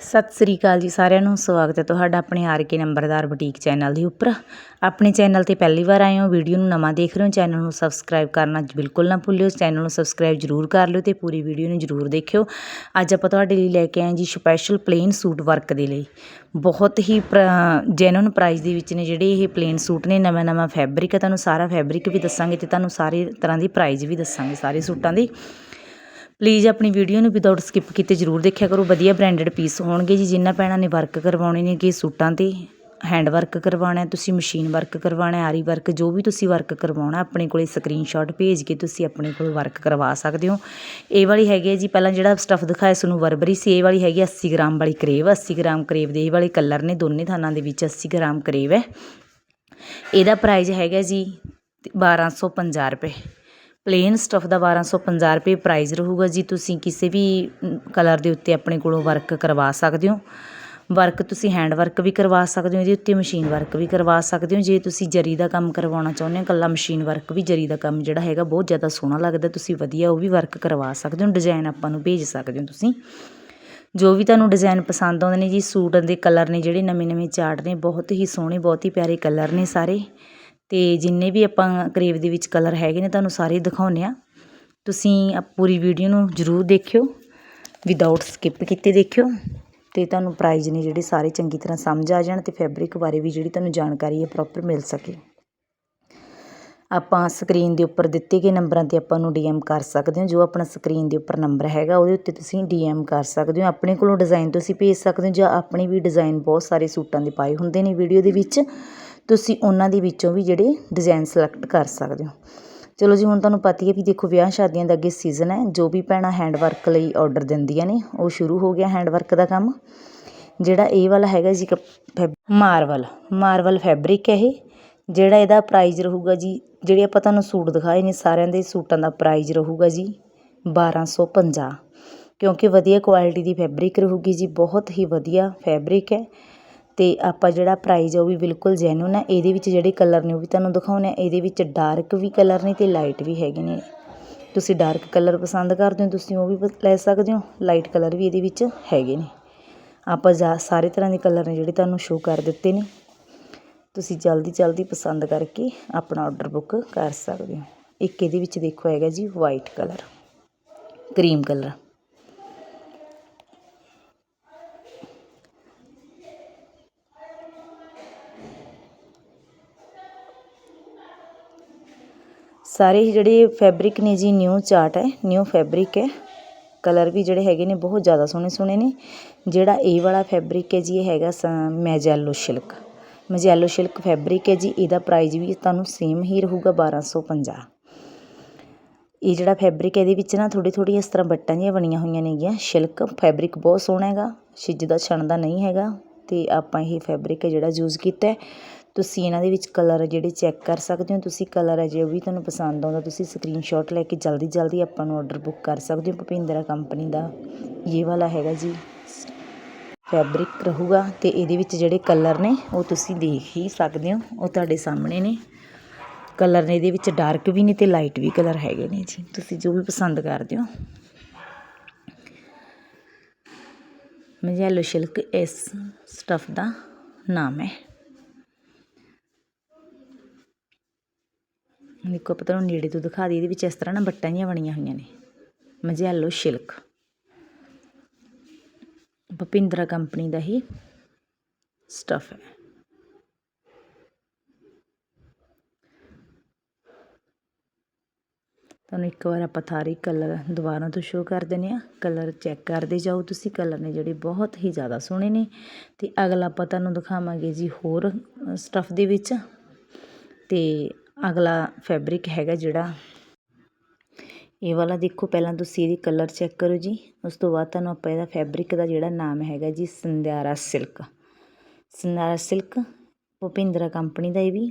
ਸਤਿ ਸ੍ਰੀ ਅਕਾਲ ਜੀ ਸਾਰਿਆਂ ਨੂੰ, ਸਵਾਗਤ ਹੈ ਤੁਹਾਡਾ ਆਪਣੇ ਆਰ ਕੇ ਨੰਬਰਦਾਰ ਬੁਟੀਕ ਚੈਨਲ ਦੇ ਉੱਪਰ। ਆਪਣੇ ਚੈਨਲ ਤੇ ਪਹਿਲੀ ਵਾਰ ਆਏ ਹੋ, ਵੀਡੀਓ ਨੂੰ ਨਵਾਂ ਦੇਖ ਰਹੇ ਹੋ, ਚੈਨਲ ਨੂੰ ਸਬਸਕ੍ਰਾਈਬ ਕਰਨਾ ਬਿਲਕੁਲ ਨਾ ਭੁੱਲਿਓ, ਚੈਨਲ ਨੂੰ ਸਬਸਕ੍ਰਾਈਬ ਜ਼ਰੂਰ ਕਰ ਲਿਓ ਤੇ ਪੂਰੀ ਵੀਡੀਓ ਨੂੰ ਜ਼ਰੂਰ ਦੇਖਿਓ। ਅੱਜ ਆਪਾਂ ਤੁਹਾਡੇ ਲਈ ਲੈ ਕੇ ਆਏ ਜੀ ਸਪੈਸ਼ਲ ਪਲੇਨ ਸੂਟ ਵਰਕ ਦੇ ਲਈ। ਬਹੁਤ ਹੀ ਜੈਨੂਨ ਪ੍ਰਾਈਸ ਦੇ ਵਿੱਚ ਨੇ ਜਿਹੜੇ ਇਹ ਪਲੇਨ ਸੂਟ ਨੇ, ਨਵਾਂ ਨਵਾਂ ਫੈਬਰਿਕ ਹੈ, ਤੁਹਾਨੂੰ ਸਾਰਾ ਫੈਬਰਿਕ ਵੀ ਦੱਸਾਂਗੇ ਤੇ ਤੁਹਾਨੂੰ ਸਾਰੇ ਤਰ੍ਹਾਂ ਦੀ ਪ੍ਰਾਈਸ ਵੀ ਦੱਸਾਂਗੇ, ਸਾਰੇ ਸੂਟਾਂ ਦੀ। ਪਲੀਜ਼ ਆਪਣੀ ਵੀਡੀਓ ਨੂੰ ਵਿਦਆਊਟ ਸਕਿਪ ਕੀਤੇ ਜ਼ਰੂਰ ਦੇਖਿਆ ਕਰੋ। ਵਧੀਆ ਬ੍ਰਾਂਡਡ ਪੀਸ ਹੋਣਗੇ ਜੀ। ਜਿਨ੍ਹਾਂ ਭੈਣਾਂ ਨੇ ਵਰਕ ਕਰਵਾਉਣੇ ਨੇ ਕਿ ਸੂਟਾਂ 'ਤੇ ਹੈਂਡ ਵਰਕ ਕਰਵਾਉਣਾ ਤੁਸੀਂ ਮਸ਼ੀਨ ਵਰਕ ਕਰਵਾਉਣਾ ਆਰੀ ਵਰਕ ਜੋ ਵੀ ਤੁਸੀਂ ਵਰਕ ਕਰਵਾਉਣਾ, ਆਪਣੇ ਕੋਲੇ ਸਕਰੀਨਸ਼ਾਟ ਭੇਜ ਕੇ ਤੁਸੀਂ ਆਪਣੇ ਕੋਲ ਵਰਕ ਕਰਵਾ ਸਕਦੇ ਹੋ। ਇਹ ਵਾਲੀ ਹੈਗੀ ਹੈ ਜੀ, ਪਹਿਲਾਂ ਜਿਹੜਾ ਸਟੱਫ ਦਿਖਾਇਆ ਤੁਹਾਨੂੰ ਵਰਬਰੀ ਸੀ, ਇਹ ਵਾਲੀ ਹੈਗੀ 80 ਗ੍ਰਾਮ ਵਾਲੀ ਕਰੇਵ। 80 ਗ੍ਰਾਮ ਕਰੇਵ ਦੇ ਇਹ ਵਾਲੇ ਕਲਰ ਨੇ, ਦੋਨੇ ਥਾਨਾਂ ਦੇ ਵਿੱਚ 80 ਗ੍ਰਾਮ ਕਰੇਵ ਹੈ। ਇਹਦਾ ਪ੍ਰਾਈਸ ਹੈਗਾ ਜੀ 1250 ਰੁਪਏ। ਪਲੇਨ ਸਟੱਫ ਦਾ 1250 ਰੁਪਏ ਪ੍ਰਾਈਜ਼ ਰਹੇਗਾ ਜੀ। ਤੁਸੀਂ ਕਿਸੇ ਵੀ ਕਲਰ ਦੇ ਉੱਤੇ ਆਪਣੇ ਕੋਲੋਂ ਵਰਕ ਕਰਵਾ ਸਕਦੇ ਹੋ। ਵਰਕ ਤੁਸੀਂ ਹੈਂਡ ਵਰਕ ਵੀ ਕਰਵਾ ਸਕਦੇ ਹੋ, ਇਹਦੇ ਉੱਤੇ ਮਸ਼ੀਨ ਵਰਕ ਵੀ ਕਰਵਾ ਸਕਦੇ ਹੋ। ਜੇ ਤੁਸੀਂ ਜਰੀ ਦਾ ਕੰਮ ਕਰਵਾਉਣਾ ਚਾਹੁੰਦੇ ਹੋ, ਇਕੱਲਾ ਮਸ਼ੀਨ ਵਰਕ ਵੀ ਜਰੀ ਦਾ ਕੰਮ ਜਿਹੜਾ ਹੈਗਾ ਬਹੁਤ ਜ਼ਿਆਦਾ ਸੋਹਣਾ ਲੱਗਦਾ, ਤੁਸੀਂ ਵਧੀਆ ਉਹ ਵੀ ਵਰਕ ਕਰਵਾ ਸਕਦੇ ਹੋ ਡਿਜ਼ਾਈਨ ਆਪਾਂ ਨੂੰ ਭੇਜ ਸਕਦੇ ਹੋ ਤੁਸੀਂ। ਜੋ ਵੀ ਤੁਹਾਨੂੰ ਡਿਜ਼ਾਈਨ ਪਸੰਦ ਆਉਂਦੇ ਨੇ ਜੀ, ਸੂਟ ਦੇ ਕਲਰ ਨੇ ਜਿਹੜੇ ਨਵੇਂ ਨਵੇਂ ਚਾਰਟ ਨੇ, ਬਹੁਤ ਹੀ ਸੋਹਣੇ, ਬਹੁਤ ਹੀ ਪਿਆਰੇ ਕਲਰ ਨੇ ਸਾਰੇ। ਅਤੇ ਜਿੰਨੇ ਵੀ ਆਪਾਂ ਕਰੇਵ ਦੇ ਵਿੱਚ ਕਲਰ ਹੈਗੇ ਨੇ, ਤੁਹਾਨੂੰ ਸਾਰੇ ਦਿਖਾਉਂਦੇ ਹਾਂ। ਤੁਸੀਂ ਪੂਰੀ ਵੀਡੀਓ ਨੂੰ ਜ਼ਰੂਰ ਦੇਖਿਓ ਵਿਦਆਊਟ ਸਕਿੱਪ ਕੀਤੇ ਦੇਖਿਓ ਅਤੇ ਤੁਹਾਨੂੰ ਪ੍ਰਾਈਜ਼ ਨੇ ਜਿਹੜੇ ਸਾਰੇ ਚੰਗੀ ਤਰ੍ਹਾਂ ਸਮਝ ਆ ਜਾਣ ਅਤੇ ਫੈਬਰਿਕ ਬਾਰੇ ਵੀ ਜਿਹੜੀ ਤੁਹਾਨੂੰ ਜਾਣਕਾਰੀ ਹੈ ਪ੍ਰੋਪਰ ਮਿਲ ਸਕੇ। ਆਪਾਂ ਸਕਰੀਨ ਦੇ ਉੱਪਰ ਦਿੱਤੇ ਗਏ ਨੰਬਰਾਂ ਤੇ ਆਪਾਂ ਨੂੰ ਡੀਐਮ ਕਰ ਸਕਦੇ ਹੋ। ਜੋ ਆਪਣਾ ਸਕਰੀਨ ਦੇ ਉੱਪਰ ਨੰਬਰ ਹੈਗਾ, ਉਹਦੇ ਉੱਤੇ ਤੁਸੀਂ ਡੀਐਮ ਕਰ ਸਕਦੇ ਹੋ। ਆਪਣੇ ਕੋਲੋਂ ਡਿਜ਼ਾਈਨ ਤੁਸੀਂ ਭੇਜ ਸਕਦੇ ਹੋ ਜਾਂ ਆਪਣੇ ਵੀ ਡਿਜ਼ਾਈਨ ਬਹੁਤ ਸਾਰੇ ਸੂਟਾਂ ਦੇ ਪਾਏ ਹੁੰਦੇ ਨੇ ਵੀਡੀਓ ਦੇ ਵਿੱਚ। ਤੁਸੀਂ ਉਹਨਾਂ ਦੇ ਵਿੱਚੋਂ ਵੀ ਜਿਹੜੇ ਡਿਜ਼ਾਇਨ ਸਲੈਕਟ ਕਰ ਸਕਦੇ ਹੋ। ਚਲੋ ਜੀ, ਹੁਣ ਤੁਹਾਨੂੰ ਪਤਾ ਹੀ ਹੈ ਵੀ ਦੇਖੋ, ਵਿਆਹ ਸ਼ਾਦੀਆਂ ਦਾ ਅੱਗੇ ਸੀਜ਼ਨ ਹੈ। ਜੋ ਵੀ ਭੈਣਾਂ ਹੈਂਡ ਵਰਕ ਲਈ ਔਡਰ ਦਿੰਦੀਆਂ ਨੇ, ਉਹ ਸ਼ੁਰੂ ਹੋ ਗਿਆ ਹੈਂਡ ਵਰਕ ਦਾ ਕੰਮ। ਜਿਹੜਾ ਇਹ ਵਾਲਾ ਹੈਗਾ ਜੀ ਮਾਰਵਲ। ਮਾਰਵਲ ਫੈਬਰਿਕ ਹੈ ਇਹ। ਜਿਹੜਾ ਇਹਦਾ ਪ੍ਰਾਈਜ਼ ਰਹੂਗਾ ਜੀ, ਜਿਹੜੇ ਆਪਾਂ ਤੁਹਾਨੂੰ ਸੂਟ ਦਿਖਾਏ ਨੇ, ਸਾਰਿਆਂ ਦੇ ਸੂਟਾਂ ਦਾ ਪ੍ਰਾਈਜ਼ ਰਹੂਗਾ ਜੀ 1250 ਕਿਉਂਕਿ ਵਧੀਆ ਕੁਆਲਿਟੀ ਦੀ ਫੈਬਰਿਕ ਰਹੂਗੀ ਜੀ, ਬਹੁਤ ਹੀ ਵਧੀਆ ਫੈਬਰਿਕ ਹੈ। ਅਤੇ ਆਪਾਂ ਜਿਹੜਾ ਪ੍ਰਾਈਜ਼ ਆ ਉਹ ਵੀ ਬਿਲਕੁਲ ਜੈਨੂਨ ਆ। ਇਹਦੇ ਵਿੱਚ ਜਿਹੜੇ ਕਲਰ ਨੇ ਉਹ ਵੀ ਤੁਹਾਨੂੰ ਦਿਖਾਉਂਦੇ ਹਾਂ ਇਹਦੇ ਵਿੱਚ ਡਾਰਕ ਵੀ ਕਲਰ ਨੇ ਅਤੇ ਲਾਈਟ ਵੀ ਹੈਗੇ ਨੇ। ਤੁਸੀਂ ਡਾਰਕ ਕਲਰ ਪਸੰਦ ਕਰਦੇ ਹੋ, ਤੁਸੀਂ ਉਹ ਵੀ ਲੈ ਸਕਦੇ ਹੋ। ਲਾਈਟ ਕਲਰ ਵੀ ਇਹਦੇ ਵਿੱਚ ਹੈਗੇ ਨੇ। ਆਪਾਂ ਸਾਰੇ ਤਰ੍ਹਾਂ ਦੇ ਕਲਰ ਨੇ ਜਿਹੜੇ ਤੁਹਾਨੂੰ ਸ਼ੋ ਕਰ ਦਿੱਤੇ ਨੇ। ਤੁਸੀਂ ਜਲਦੀ ਜਲਦੀ ਪਸੰਦ ਕਰਕੇ ਆਪਣਾ ਆਰਡਰ ਬੁੱਕ ਕਰ ਸਕਦੇ ਹੋ। ਇੱਕ ਇਹਦੇ ਵਿੱਚ ਦੇਖੋ ਹੈਗਾ ਜੀ ਵਾਈਟ ਕਲਰ ਕਰੀਮ ਕਲਰ ਸਾਰੇ ਜਿਹੜੇ ਫੈਬਰਿਕ ਨੇ ਜੀ ਨਿਊ ਚਾਰਟ ਹੈ ਨਿਊ ਫੈਬਰਿਕ ਹੈ। ਕਲਰ ਵੀ ਜਿਹੜੇ ਹੈਗੇ ਨੇ ਬਹੁਤ ਜ਼ਿਆਦਾ ਸੋਹਣੇ ਸੋਹਣੇ ਨੇ। ਜਿਹੜਾ ਇਹ ਵਾਲਾ ਫੈਬਰਿਕ ਹੈ ਜੀ, ਇਹ ਹੈਗਾ ਮੈਜੈਲੋ ਸਿਲਕ ਮੈਜੈਲੋ ਸਿਲਕ ਫੈਬਰਿਕ ਹੈ ਜੀ, ਇਹਦਾ ਪ੍ਰਾਈਸ ਵੀ ਤੁਹਾਨੂੰ ਸੇਮ ਹੀ ਰਹੂਗਾ 1250 ਇਹ ਜਿਹੜਾ ਫੈਬਰਿਕ ਹੈ, ਇਹਦੇ ਵਿੱਚ ਨਾ ਥੋੜੀ ਥੋੜੀ ਇਸ ਤਰ੍ਹਾਂ ਬੱਟਾਂ ਜਿਹੀਆਂ ਬਣੀਆਂ ਹੋਈਆਂ ਨੇਗੀਆਂ। ਸਿਲਕ ਫੈਬਰਿਕ ਬਹੁਤ ਸੋਹਣਾ ਹੈਗਾ ਛਿੱਜਦਾ ਛਣਦਾ ਨਹੀਂ ਹੈਗਾ। ਤੇ ਆਪਾਂ ਇਹ ਫੈਬਰਿਕ ਹੈ ਜਿਹੜਾ ਯੂਜ਼ ਕੀਤਾ ਤੁਸੀਂ ਇਹਨਾਂ ਦੇ ਵਿੱਚ ਕਲਰ ਜਿਹੜੇ ਚੈੱਕ ਕਰ ਸਕਦੇ ਹੋ, ਤੁਸੀਂ ਕਲਰ ਹੈ ਜੇ ਉਹ ਵੀ ਤੁਹਾਨੂੰ ਪਸੰਦ ਆਉਂਦਾ, ਤੁਸੀਂ ਸਕਰੀਨਸ਼ਾਟ ਲੈ ਕੇ ਜਲਦੀ ਜਲਦੀ ਆਪਾਂ ਨੂੰ ਆਰਡਰ ਬੁੱਕ ਕਰ ਸਕਦੇ ਹੋ ਭਪਿੰਦਰਾ ਕੰਪਨੀ ਦਾ। ਇਹ ਵਾਲਾ ਹੈਗਾ ਜੀ ਫੈਬਰਿਕ ਰਹੂਗਾ ਤੇ ਇਹਦੇ ਵਿੱਚ ਜਿਹੜੇ ਕਲਰ ਨੇ, ਉਹ ਤੁਸੀਂ ਦੇਖ ਹੀ ਸਕਦੇ ਹੋ, ਉਹ ਤੁਹਾਡੇ ਸਾਹਮਣੇ ਨੇ। ਕਲਰ ਨੇ ਇਹਦੇ ਵਿੱਚ ਡਾਰਕ ਵੀ ਨੇ ਤੇ ਲਾਈਟ ਵੀ ਕਲਰ ਹੈਗੇ ਨੇ ਜੀ, ਤੁਸੀਂ ਜੋ ਵੀ ਪਸੰਦ ਕਰਦੇ ਹੋ। ਮਜੈਲੋ ਸਿਲਕ ਇਸ ਸਟਫ ਦਾ ਨਾਮ ਹੈ। ਦੇਖੋ ਆਪਾਂ ਤੁਹਾਨੂੰ ਨੇੜੇ ਤੋਂ ਦਿਖਾ ਦਈਏ, ਇਹਦੇ ਵਿੱਚ ਇਸ ਤਰ੍ਹਾਂ ਨਾ ਬੱਟਾਂ ਜੀਆਂ ਬਣੀਆਂ ਹੋਈਆਂ ਨੇ। ਮਜੈਲੋ ਸਿਲਕ ਭਪਿੰਦਰਾ ਕੰਪਨੀ ਦਾ ਹੀ ਸਟਫ ਹੈ। ਤੁਹਾਨੂੰ ਇੱਕ ਵਾਰ ਆਪਾਂ ਥਾਰੀ ਕਲਰ ਦੁਬਾਰਾ ਤੋਂ ਸ਼ੋ ਕਰ ਦਿੰਦੇ ਆ ਕਲਰ ਚੈੱਕ ਕਰਦੇ ਜਾਓ ਤੁਸੀਂ। ਕਲਰ ਨੇ ਜਿਹੜੇ ਬਹੁਤ ਹੀ ਜ਼ਿਆਦਾ ਸੋਹਣੇ ਨੇ। ਤੇ ਅਗਲਾ ਆਪਾਂ ਤੁਹਾਨੂੰ ਦਿਖਾਵਾਂਗੇ ਜੀ ਹੋਰ ਸਟਫ ਦੇ ਵਿੱਚ। ਤੇ ਅਗਲਾ ਫੈਬਰਿਕ ਹੈਗਾ ਜਿਹੜਾ। ਇਹ ਵਾਲਾ ਦੇਖੋ, ਪਹਿਲਾਂ ਤੁਸੀਂ ਇਹਦੀ ਕਲਰ ਚੈੱਕ ਕਰੋ ਜੀ। ਉਸ ਤੋਂ ਬਾਅਦ ਤੁਹਾਨੂੰ ਆਪਾਂ ਇਹਦਾ ਫੈਬਰਿਕ ਦਾ ਜਿਹੜਾ ਨਾਮ ਹੈਗਾ ਜੀ Sandhiara silk Sandhiara silk Bhupindra company ਦਾ ਇਹ ਵੀ।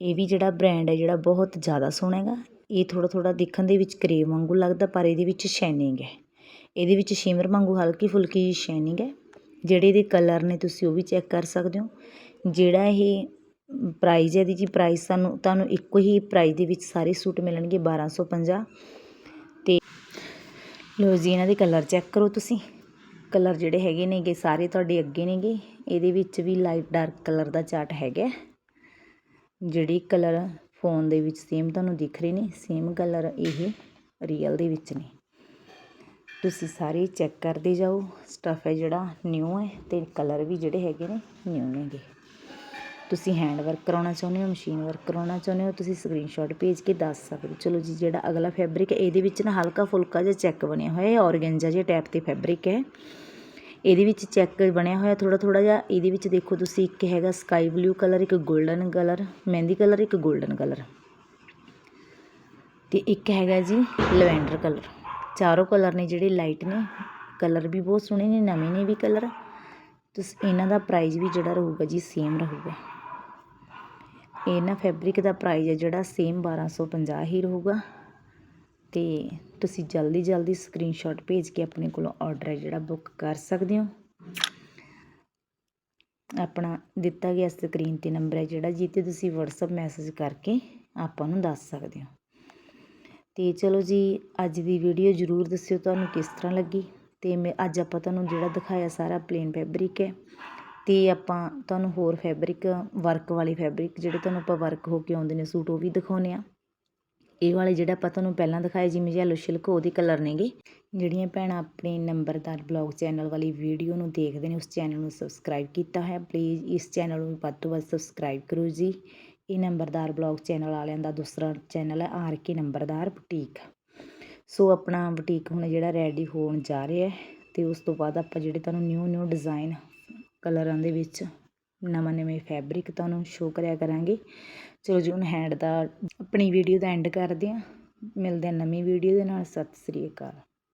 ਇਹ ਵੀ ਜਿਹੜਾ ਬ੍ਰਾਂਡ ਹੈ ਜਿਹੜਾ ਬਹੁਤ ਜ਼ਿਆਦਾ ਸੋਹਣਾ ਹੈਗਾ। ਇਹ ਥੋੜਾ ਥੋੜਾ ਦੇਖਣ ਦੇ ਵਿੱਚ ਕਰੇਵ ਵਾਂਗੂ ਲੱਗਦਾ, ਪਰ ਇਹਦੇ ਵਿੱਚ ਸ਼ਾਈਨਿੰਗ ਹੈ। ਇਹਦੇ ਵਿੱਚ ਸ਼ਿਮਰ ਵਾਂਗੂ ਹਲਕੀ ਫੁਲਕੀ ਸ਼ਾਈਨਿੰਗ ਹੈ। ਜਿਹੜੇ ਇਹਦੇ ਕਲਰ ਨੇ ਤੁਸੀਂ ਉਹ ਵੀ ਚੈੱਕ ਕਰ ਸਕਦੇ ਹੋ। ਜਿਹੜਾ ਇਹ ਪ੍ਰਾਈਜ਼ ਇਹਦੀ ਜੀ, ਪ੍ਰਾਈਜ਼ ਸਾਨੂੰ, ਤੁਹਾਨੂੰ ਇੱਕੋ ਹੀ ਪ੍ਰਾਈਜ਼ ਦੇ ਵਿੱਚ ਸਾਰੇ ਸੂਟ ਮਿਲਣਗੇ ਬਾਰ੍ਹਾਂ 1250 ਤੇ ਲੋ ਜੀ, ਇਹਨਾਂ ਦੇ ਕਲਰ ਚੈੱਕ ਕਰੋ ਤੁਸੀਂ। ਕਲਰ ਜਿਹੜੇ ਹੈਗੇ ਨੇਗੇ, ਸਾਰੇ ਤੁਹਾਡੇ ਅੱਗੇ ਨੇਗੇ। ਇਹਦੇ ਵਿੱਚ ਵੀ ਲਾਈਟ ਡਾਰਕ ਕਲਰ ਦਾ ਚਾਰਟ ਹੈਗਾ ਜਿਹੜੀ ਕਲਰ ਫੋਨ ਦੇ ਵਿੱਚ ਸੇਮ ਤੁਹਾਨੂੰ ਦਿਖ ਰਹੇ ਨੇ ਸੇਮ ਕਲਰ ਇਹ ਰੀਅਲ ਦੇ ਵਿੱਚ ਨੇ। ਤੁਸੀਂ ਸਾਰੇ ਚੈੱਕ ਕਰਦੇ ਜਾਓ। ਸਟੱਫ ਹੈ ਜਿਹੜਾ ਨਿਊ ਹੈ ਤੇ ਕਲਰ ਵੀ ਜਿਹੜੇ ਹੈਗੇ ਨੇ ਨਿਊ ਨੇਗੇ। ਤੁਸੀਂ ਹੈਂਡ ਵਰਕ ਕਰਾਉਣਾ ਚਾਹੁੰਦੇ ਹੋ ਮਸ਼ੀਨ ਵਰਕ ਕਰਾਉਣਾ ਚਾਹੁੰਦੇ ਹੋ, ਤੁਸੀਂ ਸਕਰੀਨਸ਼ਾਟ ਭੇਜ ਕੇ ਦੱਸ ਸਕਦੇ ਹੋ। ਚਲੋ ਜੀ, ਜਿਹੜਾ ਅਗਲਾ ਫੈਬਰਿਕ ਹੈ, ਇਹਦੇ ਵਿੱਚ ਨਾ ਹਲਕਾ ਫੁਲਕਾ ਜਿਹਾ ਚੈੱਕ ਬਣਿਆ ਹੋਇਆ ਹੈ, ਔਰਗੈਂਜਾ ਜਿਹਾ ਟੈਪ ਤੇ ਫੈਬਰਿਕ ਹੈ। ਇਹਦੇ ਵਿੱਚ ਚੈੱਕ ਬਣਿਆ ਹੋਇਆ ਥੋੜਾ ਥੋੜਾ ਜਿਹਾ, ਇਹਦੇ ਵਿੱਚ ਦੇਖੋ ਤੁਸੀਂ ਇੱਕ ਹੈਗਾ ਸਕਾਈ ਬਲੂ ਕਲਰ ਇੱਕ 골ਡਨ ਕਲਰ ਮਹਿੰਦੀ ਕਲਰ ਇੱਕ 골ਡਨ ਕਲਰ ਤੇ ਇੱਕ ਹੈਗਾ ਜੀ ਲਵੈਂਡਰ ਕਲਰ ਚਾਰੋਂ ਕਲਰ ਨੇ ਜਿਹੜੇ ਲਾਈਟ ਨੇ ਕਲਰ ਵੀ ਬਹੁਤ ਸੋਹਣੇ ਨੇ, ਨਵੇਂ ਨੇ ਵੀ ਕਲਰ ਤੁਸੀਂ, ਇਹਨਾਂ ਦਾ ਪ੍ਰਾਈਸ ਵੀ ਜਿਹੜਾ ਰਹੂਗਾ ਜੀ ਸੇਮ ਰਹੂਗਾ। ਇਹਨਾਂ ਫੈਬਰਿਕ ਦਾ ਪ੍ਰਾਈਜ਼ ਹੈ ਜਿਹੜਾ ਸੇਮ 1250 ਹੀ ਰਹੂਗਾ। ਤੇ ਤੁਸੀਂ ਜਲਦੀ ਜਲਦੀ ਸਕਰੀਨਸ਼ਾਟ ਭੇਜ ਕੇ ਆਪਣੇ ਕੋਲੋਂ ਆਰਡਰ ਹੈ ਜਿਹੜਾ ਬੁੱਕ ਕਰ ਸਕਦੇ ਹੋ। ਆਪਣਾ ਦਿੱਤਾ ਗਿਆ ਸਕਰੀਨ ਤੇ ਨੰਬਰ ਹੈ ਜਿਹੜਾ ਜਿੱਤੇ ਤੁਸੀਂ WhatsApp ਮੈਸੇਜ ਕਰਕੇ ਆਪਾਂ ਨੂੰ ਦੱਸ ਸਕਦੇ ਹੋ। ਤੇ ਚਲੋ ਜੀ, ਅੱਜ ਦੀ ਵੀਡੀਓ ਜਰੂਰ ਦੱਸਿਓ ਤੁਹਾਨੂੰ ਕਿਸ ਤਰ੍ਹਾਂ ਲੱਗੀ। ਤੇ ਮੈਂ, ਅੱਜ ਆਪਾਂ ਤੁਹਾਨੂੰ ਜਿਹੜਾ ਦਿਖਾਇਆ ਸਾਰਾ ਪਲੇਨ ਫੈਬਰਿਕ ਹੈ ਅਤੇ ਆਪਾਂ ਤੁਹਾਨੂੰ ਹੋਰ ਫੈਬਰਿਕ ਵਰਕ ਵਾਲੇ ਫੈਬਰਿਕ ਜਿਹੜੇ ਤੁਹਾਨੂੰ ਆਪਾਂ ਵਰਕ ਹੋ ਕੇ ਆਉਂਦੇ ਨੇ ਸੂਟ, ਉਹ ਵੀ ਦਿਖਾਉਂਦੇ ਹਾਂ। ਇਹ ਵਾਲੇ ਜਿਹੜਾ ਆਪਾਂ ਤੁਹਾਨੂੰ ਪਹਿਲਾਂ ਦਿਖਾਇਆ ਜਿਵੇਂ ਯੈਲੋ ਸ਼ਿਲਕ ਉਹਦੇ ਕਲਰ ਨੇਗੇ। ਜਿਹੜੀਆਂ ਭੈਣਾਂ ਆਪਣੇ ਨੰਬਰਦਾਰ ਬਲੌਗ ਚੈਨਲ ਵਾਲੀ ਵੀਡੀਓ ਨੂੰ ਦੇਖਦੇ ਨੇ, ਉਸ ਚੈਨਲ ਨੂੰ ਸਬਸਕ੍ਰਾਈਬ ਕੀਤਾ ਹੈ ਪਲੀਜ਼ ਇਸ ਚੈਨਲ ਨੂੰ ਵੱਧ ਤੋਂ ਵੱਧ ਸਬਸਕ੍ਰਾਈਬ ਕਰੋ ਜੀ। ਇਹ ਨੰਬਰਦਾਰ ਬਲੌਗ ਚੈਨਲ ਵਾਲਿਆਂ ਦਾ ਦੂਸਰਾ ਚੈਨਲ ਹੈ ਆਰ ਕੇ ਨੰਬਰਦਾਰ ਬੁਟੀਕ ਸੋ ਆਪਣਾ ਬੁਟੀਕ ਹੁਣ ਜਿਹੜਾ ਰੈਡੀ ਹੋਣ ਜਾ ਰਿਹਾ ਹੈ, ਤੇ ਉਸ ਤੋਂ ਬਾਅਦ ਆਪਾਂ ਜਿਹੜੇ ਤੁਹਾਨੂੰ ਨਿਊ ਨਿਊ ਡਿਜ਼ਾਈਨ ਕਲਰਾਂ ਦੇ ਵਿੱਚ ਨਵਾਂ ਨਵੇਂ ਫੈਬਰਿਕ ਤੁਹਾਨੂੰ ਸ਼ੋਅ ਕਰਿਆ ਕਰਾਂਗੇ। ਚਲੋ ਜੀ, ਹੁਣ ਹੈਂਡ ਦਾ ਆਪਣੀ ਵੀਡੀਓ ਦਾ ਐਂਡ ਕਰਦੇ ਹਾਂ। ਮਿਲਦੇ ਹਾਂ ਨਵੀਂ ਵੀਡੀਓ ਦੇ ਨਾਲ। ਸਤਿ ਸ੍ਰੀ ਅਕਾਲ।